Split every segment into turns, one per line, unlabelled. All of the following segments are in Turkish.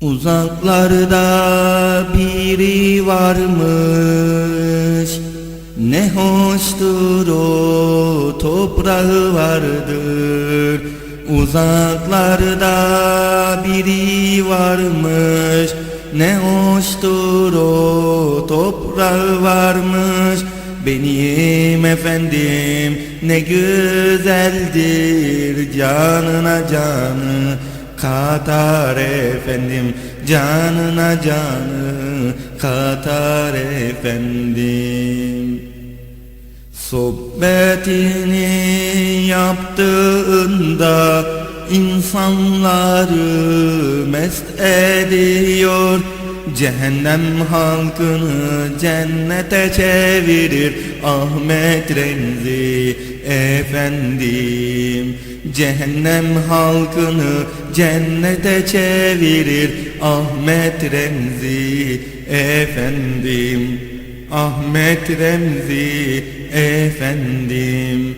Uzaklarda biri varmış. Ne hoştur o toprağı vardır. Uzaklarda biri varmış. Ne hoştur o toprağı varmış. Benim efendim ne güzeldir canına canı Katar efendim canına canı. Katar efendim. Sohbetini yaptığında insanları mest ediyor. Cehennem halkını cennete çevirir. Ahmet Remzi efendim Cehennem halkını cennete çevirir. Ahmet Remzi efendim. Ahmet Remzi efendim.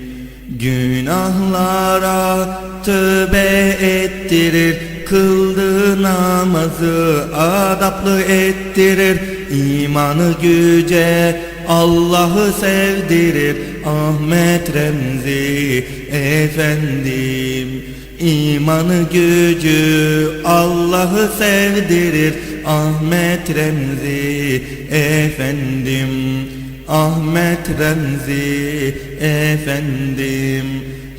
Günahlara tövbe ettirir. Kıldığı namazı adaplı ettirir. İmanı güce Allah'ı sevdirir Ahmet Remzi efendim. İmanı gücü Allah'ı sevdirir Ahmet Remzi efendim. Ahmet Remzi efendim.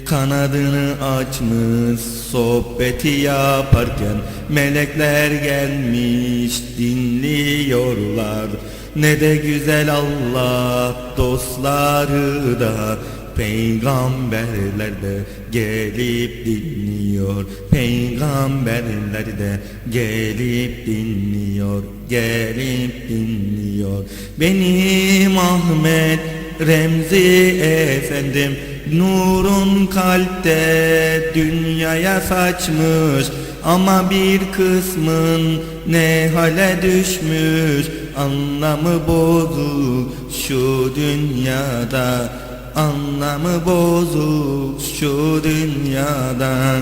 Kanadını açmış sohbeti yaparken Melekler gelmiş dinliyorlar Ne de güzel Allah dostları da Peygamberler de gelip dinliyor. Peygamberler de gelip dinliyor Gelip dinliyor. Benim Ahmet Remzi efendim Nurun kalpte dünyaya saçmış. Ama bir kısmın ne hale düşmüş Anlamı bozuk şu dünyada. Anlamı bozuk şu dünyada.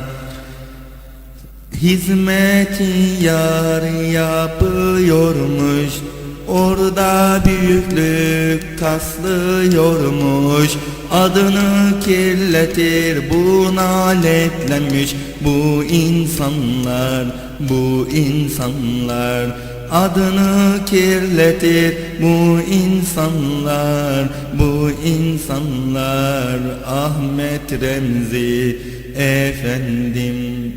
Hizmeti yar yapıyormuş. Orada büyüklük taslıyormuş. Adını kirletir bu naletlenmiş Bu insanlar, bu insanlar Adını kirletir bu insanlar Bu insanlar Ahmet Remzi efendim